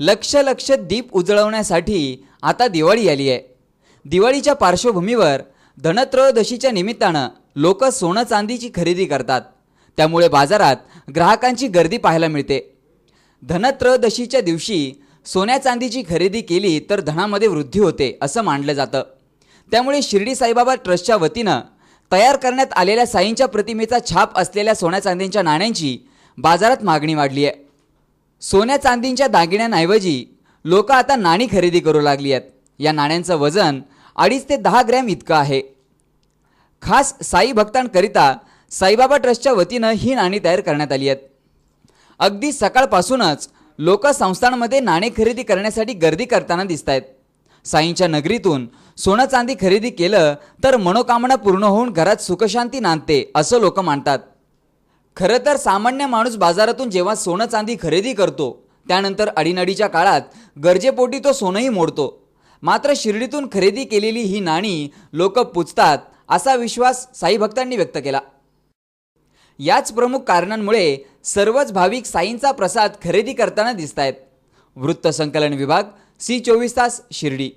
लक्ष लक्ष दीप उजळवण्यासाठी आता दिवाळी आली आहे. दिवाळीच्या पार्श्वभूमीवर धनत्रयोदशीच्या निमित्तानं लोक सोनं चांदीची खरेदी करतात. त्यामुळे बाजारात ग्राहकांची गर्दी पाहायला मिळते. धनत्रयोदशीच्या दिवशी सोन्या चांदीची खरेदी केली तर धनामध्ये वृद्धी होते असं मानलं जातं. त्यामुळे शिर्डी साईबाबा ट्रस्टच्या वतीनं तयार करण्यात आलेल्या साईंच्या प्रतिमेचा छाप असलेल्या सोन्या चांदीच्या नाण्यांची बाजारात मागणी वाढली आहे. सोन्या चांदींच्या दागिन्यांऐवजी लोक आता नाणी खरेदी करू लागली आहेत या नाण्यांचं वजन अडीच ते दहा ग्रॅम इतकं आहे. खास साई भक्तांकरिता साईबाबा ट्रस्टच्या वतीनं ही नाणी तयार करण्यात आली आहेत. अगदी सकाळपासूनच लोक संस्थांमध्ये नाणे खरेदी करण्यासाठी गर्दी करताना दिसत आहेत साईंच्या नगरीतून सोनं चांदी खरेदी केलं तर मनोकामना पूर्ण होऊन घरात सुखशांती नांदते असं लोक मानतात. खरं तर सामान्य माणूस बाजारातून जेव्हा सोनं चांदी खरेदी करतो त्यानंतर अडीनडीच्या काळात गरजेपोटी तो सोनंही मोडतो. मात्र शिर्डीतून खरेदी केलेली ही नाणी लोक पुजतात असा विश्वास साई भक्तांनी व्यक्त केला. याच प्रमुख कारणांमुळे सर्वच भाविक साईंचा प्रसाद खरेदी करताना दिसत आहेत वृत्तसंकलन विभाग सी चोवीस तास शिर्डी.